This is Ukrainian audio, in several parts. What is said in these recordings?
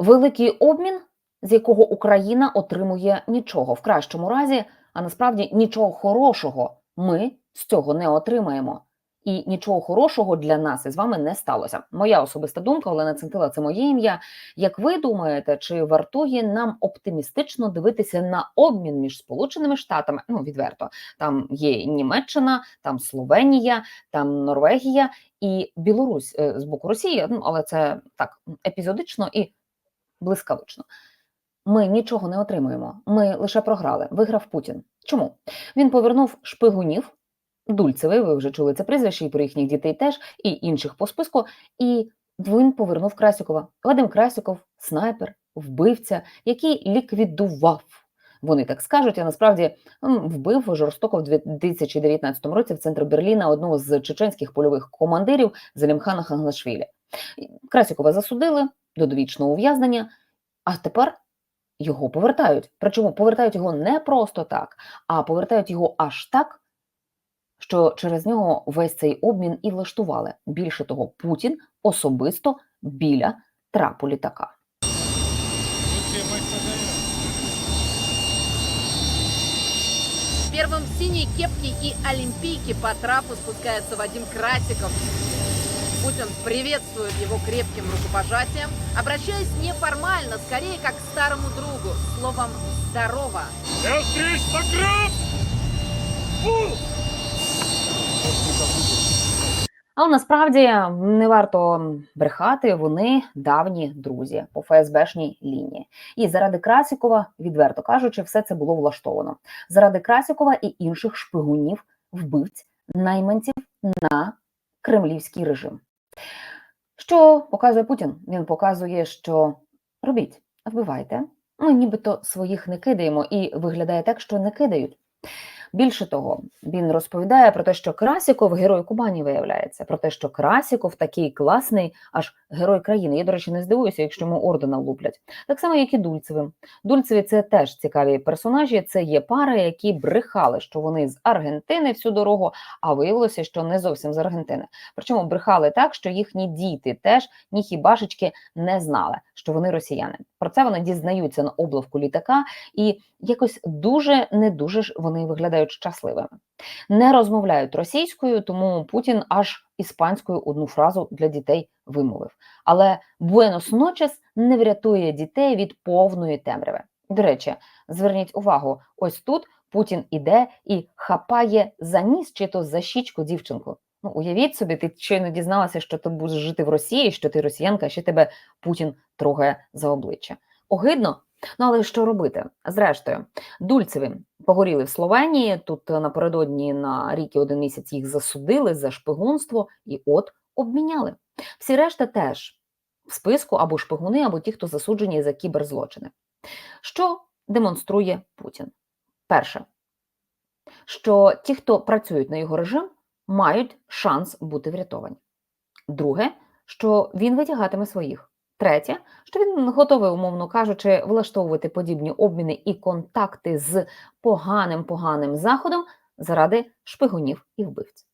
Великий обмін, з якого Україна отримує нічого в кращому разі, а насправді нічого хорошого ми з цього не отримаємо. І нічого хорошого для нас із вами не сталося. Моя особиста думка, Олена Центила, це моє ім'я. Як ви думаєте, чи вартує нам оптимістично дивитися на обмін між Сполученими Штатами? Ну відверто, там є Німеччина, там Словенія, там Норвегія і Білорусь е, з боку Росії. Ну але це так епізодично і блискавично. Ми нічого не отримуємо. Ми лише програли. Виграв Путін. Чому він повернув шпигунів? Дульцевий, ви вже чули це прізвище, і про їхніх дітей теж, і інших по списку. І він повернув Красікова. Вадим Красіков, снайпер, вбивця, який ліквідував. Вони так скажуть, а насправді вбив жорстоко в 2019 році в центрі Берліна одного з чеченських польових командирів Залімхана Ханглашвілі. Красікова засудили до довічного ув'язнення, а тепер його повертають. Причому повертають його не просто так, а повертають його аж так, що через нього весь цей обмін і влаштували. Більше того, Путін особисто біля трапу літака. Первым в синей кепке и олимпийке по трапу спускается Вадим Красиков. Путин приветствует его крепким рукопожатием, обращаясь неформально, скорее как к старому другу, словом «здорово». Я встреч! Фу! Але насправді не варто брехати, вони давні друзі по ФСБшній лінії. І заради Красікова, відверто кажучи, все це було влаштовано. Заради Красікова і інших шпигунів, вбивць, найманців на кремлівський режим. Що показує Путін? Він показує, що робіть, вбивайте. Ми нібито своїх не кидаємо, і виглядає так, що не кидають. Більше того, він розповідає про те, що Красіков герой Кубані виявляється, про те, що Красіков такий класний, аж герой країни. Я, до речі, не здивуюся, якщо йому ордена луплять. Так само, як і Дульцевим. Дульцеві це теж цікаві персонажі. Це є пари, які брехали, що вони з Аргентини всю дорогу, а виявилося, що не зовсім з Аргентини. Причому брехали так, що їхні діти теж ні хібашечки не знали, що вони росіяни. Про це вони дізнаються на облавку літака, і якось дуже не дуже ж вони виглядають щасливими. Не розмовляють російською, тому Путін аж іспанською одну фразу для дітей вимовив. Але Буенос Ночес не врятує дітей від повної темряви. До речі, зверніть увагу, ось тут Путін іде і хапає за ніс чи то за щічку дівчинку. Ну, уявіть собі, ти щойно дізналася, що ти будеш жити в Росії, що ти росіянка, ще тебе Путін трогає за обличчя. Огидно? Ну але що робити? Зрештою, Дульцеві погоріли в Словенії. Тут напередодні на рік і один місяць їх засудили за шпигунство і от обміняли. Всі решта теж в списку або шпигуни, або ті, хто засуджені за кіберзлочини. Що демонструє Путін? Перше, що ті, хто працюють на його режим, мають шанс бути врятовані. Друге, що він витягатиме своїх. Третє, що він готовий, умовно кажучи, влаштовувати подібні обміни і контакти з поганим поганим заходом заради шпигунів і вбивць.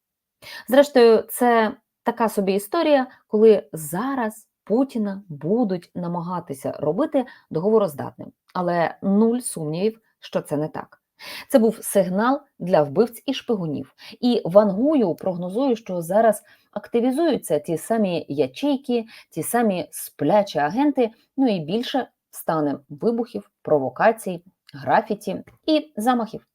Зрештою, це така собі історія, коли зараз Путіна будуть намагатися робити договороздатним, але нуль сумнівів, що це не так. Це був сигнал для вбивць і шпигунів. І вангую прогнозую, що зараз активізуються ті самі ячейки, ті самі сплячі агенти, ну і більше стане вибухів, провокацій, графіті і замахів.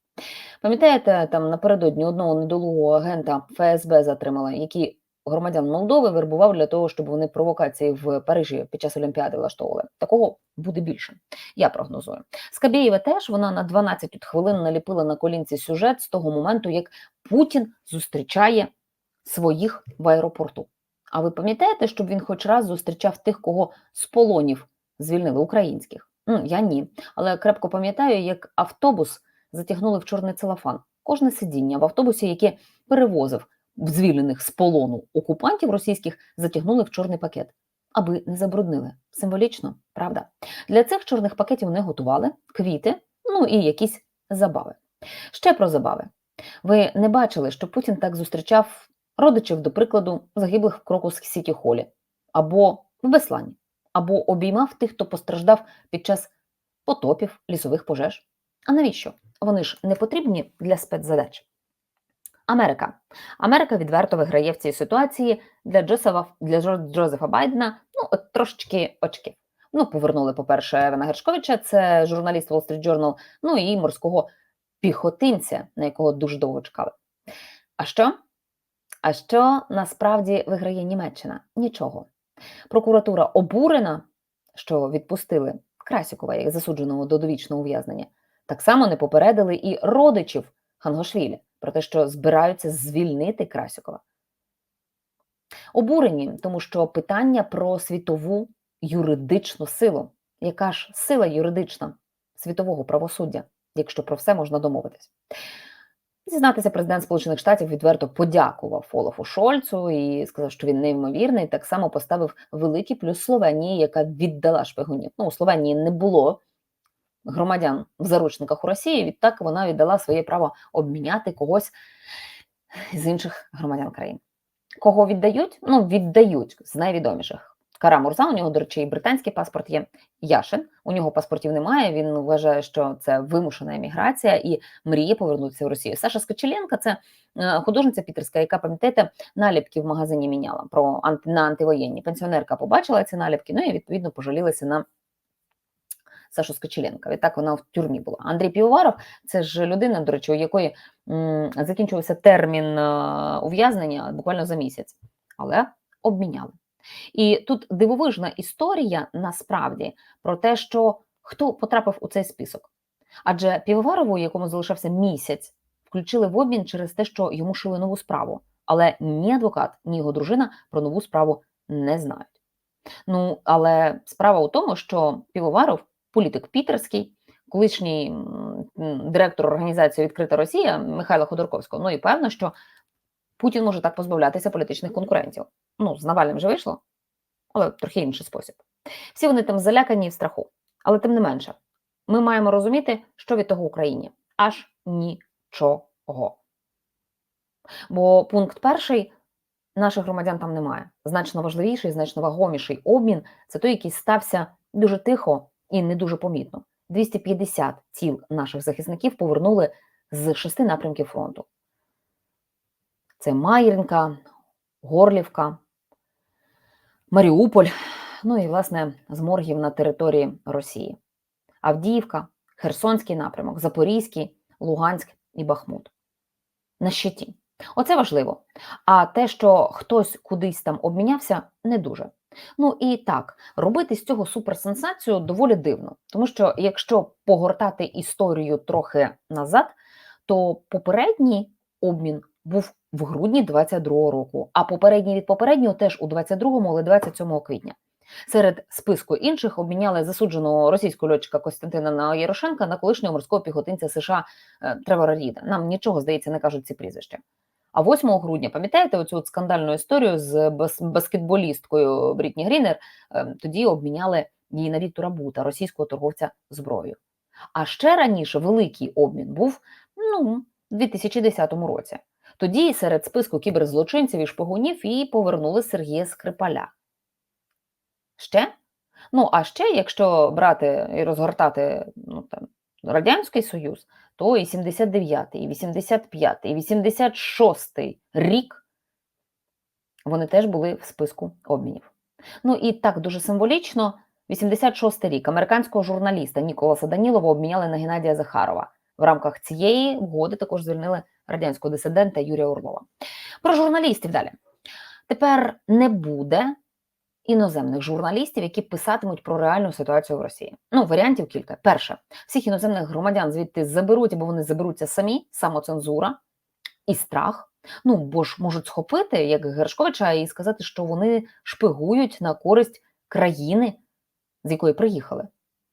Пам'ятаєте, там напередодні одного недолугого агента ФСБ затримали, який громадян Молдови вербував для того, щоб вони провокації в Парижі під час Олімпіади влаштовували. Такого буде більше. Я прогнозую. Скабєєва теж вона на 12 хвилин наліпила на колінці сюжет з того моменту, як Путін зустрічає своїх в аеропорту. А ви пам'ятаєте, щоб він хоч раз зустрічав тих, кого з полонів звільнили українських? Ну, я ні. Але крепко пам'ятаю, як автобус затягнули в чорний целофан. Кожне сидіння в автобусі, яке перевозив звільнених з полону окупантів російських, затягнули в чорний пакет, аби не забруднили. Символічно, правда? Для цих чорних пакетів не готували квіти, ну і якісь забави. Ще про забави. Ви не бачили, що Путін так зустрічав родичів, до прикладу, загиблих в Крокус Сіті Холі або в Беслані. або обіймав тих, хто постраждав під час потопів, лісових пожеж. А навіщо? Вони ж не потрібні для спецзадач. Америка. Америка відверто виграє в цій ситуації для Джозефа, для Джозефа Байдена ну, от трошечки очків. Ну, повернули, по-перше, Евана Гершковича, це журналіст Wall Street Journal, ну і морського піхотинця, на якого дуже довго чекали. А що? А що насправді виграє Німеччина? Нічого. Прокуратура обурена, що відпустили Красікова як засудженого до довічного ув'язнення. Так само не попередили і родичів Хангошвілі про те, що збираються звільнити Красікова. Обурені, тому що питання про світову юридичну силу. Яка ж сила юридична світового правосуддя, якщо про все можна домовитись? Зізнатися, президент Сполучених Штатів відверто подякував Олафу Шольцу і сказав, що він неймовірний. Так само поставив великий плюс Словенії, яка віддала шпигунів. Ну, у Словенії не було громадян в заручниках у Росії. Відтак вона віддала своє право обміняти когось з інших громадян країн. Кого віддають? Ну, віддають з найвідоміших. Кара Мурза, у нього, до речі, і британський паспорт є. Яшин, у нього паспортів немає. Він вважає, що це вимушена еміграція і мріє повернутися в Росію. Саша Скочеленка це е, художниця пітерська, яка пам'ятаєте, наліпки в магазині міняла про на антивоєнні. Пенсіонерка побачила ці наліпки, ну і відповідно пожалілася на Сашу Скочеленка. Відтак вона в тюрмі була. Андрій Півоваров це ж людина, до речі, у якої м, закінчився термін е, ув'язнення буквально за місяць, але обміняли. І тут дивовижна історія насправді про те, що хто потрапив у цей список. Адже Півоварову, якому залишався місяць, включили в обмін через те, що йому шили нову справу. Але ні адвокат, ні його дружина про нову справу не знають. Ну, але справа у тому, що Півоваров, політик пітерський, колишній директор організації Відкрита Росія Михайла Ходорковського. Ну і певно, що Путін може так позбавлятися політичних конкурентів. Ну, з Навальним вже вийшло, але трохи інший спосіб. Всі вони там залякані в страху. Але тим не менше, ми маємо розуміти, що від того Україні аж нічого. Бо пункт перший наших громадян там немає. Значно важливіший, значно вагоміший обмін це той, який стався дуже тихо і не дуже помітно. 250 тіл наших захисників повернули з шести напрямків фронту. Це Майринка, Горлівка, Маріуполь, ну і, власне, з моргів на території Росії. Авдіївка, Херсонський напрямок, Запорізький, Луганськ і Бахмут. На щиті. Оце важливо. А те, що хтось кудись там обмінявся, не дуже. Ну і так, робити з цього суперсенсацію доволі дивно. Тому що якщо погортати історію трохи назад, то попередній обмін був в грудні 22-го року, а попередній від попереднього теж у 22-му, але 27 квітня. Серед списку інших обміняли засудженого російського льотчика Костянтина Ярошенка на колишнього морського піхотинця США е, Тревора Ріда. Нам нічого, здається, не кажуть ці прізвища. А 8 грудня, пам'ятаєте оцю от скандальну історію з бас- баскетболісткою Брітні Грінер? Е, Тоді обміняли її на Віктора Бута, російського торговця зброєю. А ще раніше великий обмін був ну, у 2010 році. Тоді серед списку кіберзлочинців і шпигунів і повернули Сергія Скрипаля. Ще? Ну, а ще, якщо брати і розгортати ну, там, Радянський Союз, то і 79-й, і 85-й, і 86-й рік вони теж були в списку обмінів. Ну і так дуже символічно, 86-й рік американського журналіста Ніколаса Данілова обміняли на Геннадія Захарова. В рамках цієї угоди також звільнили радянського дисидента Юрія Орлова. Про журналістів далі. Тепер не буде іноземних журналістів, які писатимуть про реальну ситуацію в Росії. Ну, варіантів кілька. Перше, всіх іноземних громадян звідти заберуть, або вони заберуться самі, самоцензура і страх. Ну, бо ж можуть схопити, як Гершковича, і сказати, що вони шпигують на користь країни, з якої приїхали.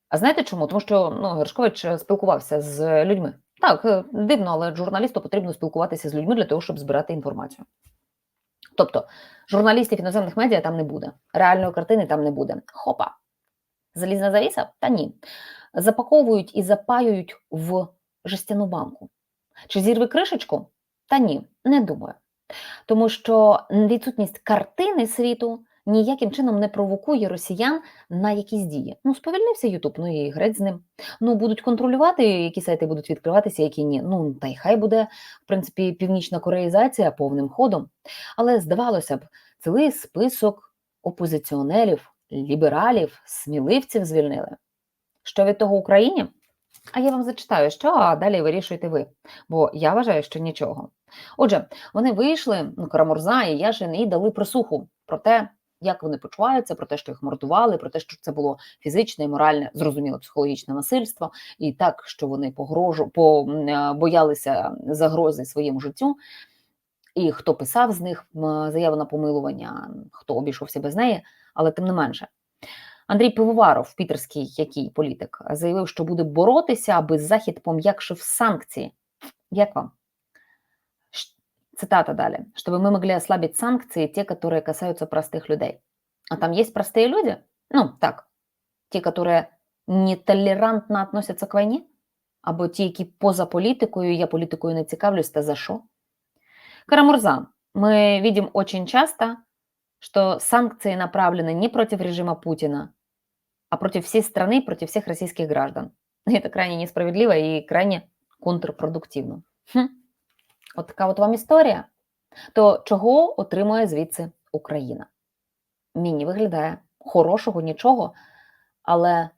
А знаєте чому? Тому що ну, Гершкович спілкувався з людьми. Так, е, дивно, але журналісту потрібно спілкуватися з людьми для того, щоб збирати інформацію. Тобто, журналістів іноземних медіа там не буде, реальної картини там не буде. Хопа. Залізна завіса? Та ні. Запаковують і запаюють в жестяну банку. Чи зірве кришечку? Та ні, не думаю. Тому що відсутність картини світу, ніяким чином не провокує росіян на якісь дії. Ну, сповільнився Ютуб, ну і греть з ним. Ну, будуть контролювати, які сайти будуть відкриватися, які ні. Ну, та й хай буде, в принципі, північна кореїзація повним ходом. Але здавалося б, цілий список опозиціонерів, лібералів, сміливців звільнили. Що від того Україні? А я вам зачитаю, що, а далі вирішуєте ви. Бо я вважаю, що нічого. Отже, вони вийшли, ну, Карамурза і Яшин, і дали присуху про те, як вони почуваються, про те, що їх мордували, про те, що це було фізичне і моральне, зрозуміло, психологічне насильство, і так, що вони погрожу, по, е, боялися загрози своєму життю. І хто писав з них заяву на помилування, хто обійшовся без неї, але тим не менше. Андрій Пивоваров, пітерський який політик, заявив, що буде боротися, аби Захід пом'якшив санкції. Як вам? Ш- Цитата далее. Чтобы мы могли ослабить санкции, те, которые касаются простых людей. А там есть простые люди? Ну, так, ті, которые нетолерантно относятся к війні? Або ті, які поза політикою, я політикою не цікавлюсь, та за що? Карамурза, мы видим очень часто, что санкции направлены не против режима Путина, а против всей страны, против всех российских граждан. И это крайне несправедливо и крайне контрпродуктивно. Хм. От така от вам історія. То чого отримує звідси Україна? Мені виглядає хорошого нічого, але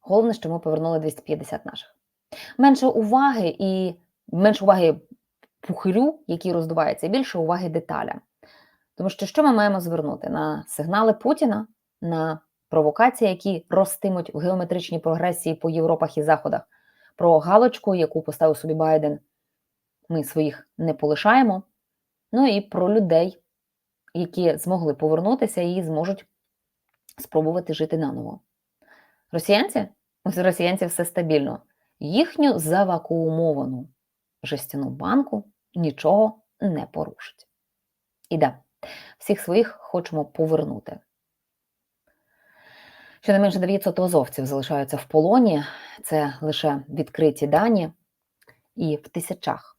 головне, що ми повернули 250 наших. Менше уваги і менше уваги пухирю, який роздувається, і більше уваги деталям. Тому що що ми маємо звернути на сигнали Путіна, на провокації, які ростимуть в геометричній прогресії по Європах і Заходах, про галочку, яку поставив собі Байден. Ми своїх не полишаємо. Ну і про людей, які змогли повернутися і зможуть спробувати жити наново. Росіянці? Ось у росіянців все стабільно. Їхню завакуумовану жестяну банку нічого не порушить. І да, всіх своїх хочемо повернути. Щонайменше 900 азовців залишаються в полоні. Це лише відкриті дані, і в тисячах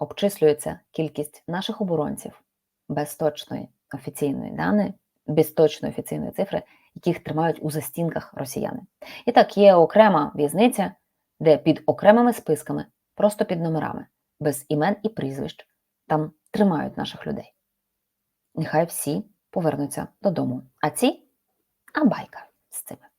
обчислюється кількість наших оборонців без точної офіційної дані, без точної офіційної цифри, яких тримають у застінках росіяни. І так, є окрема в'язниця, де під окремими списками, просто під номерами, без імен і прізвищ, там тримають наших людей. Нехай всі повернуться додому. А ці а байка з цими.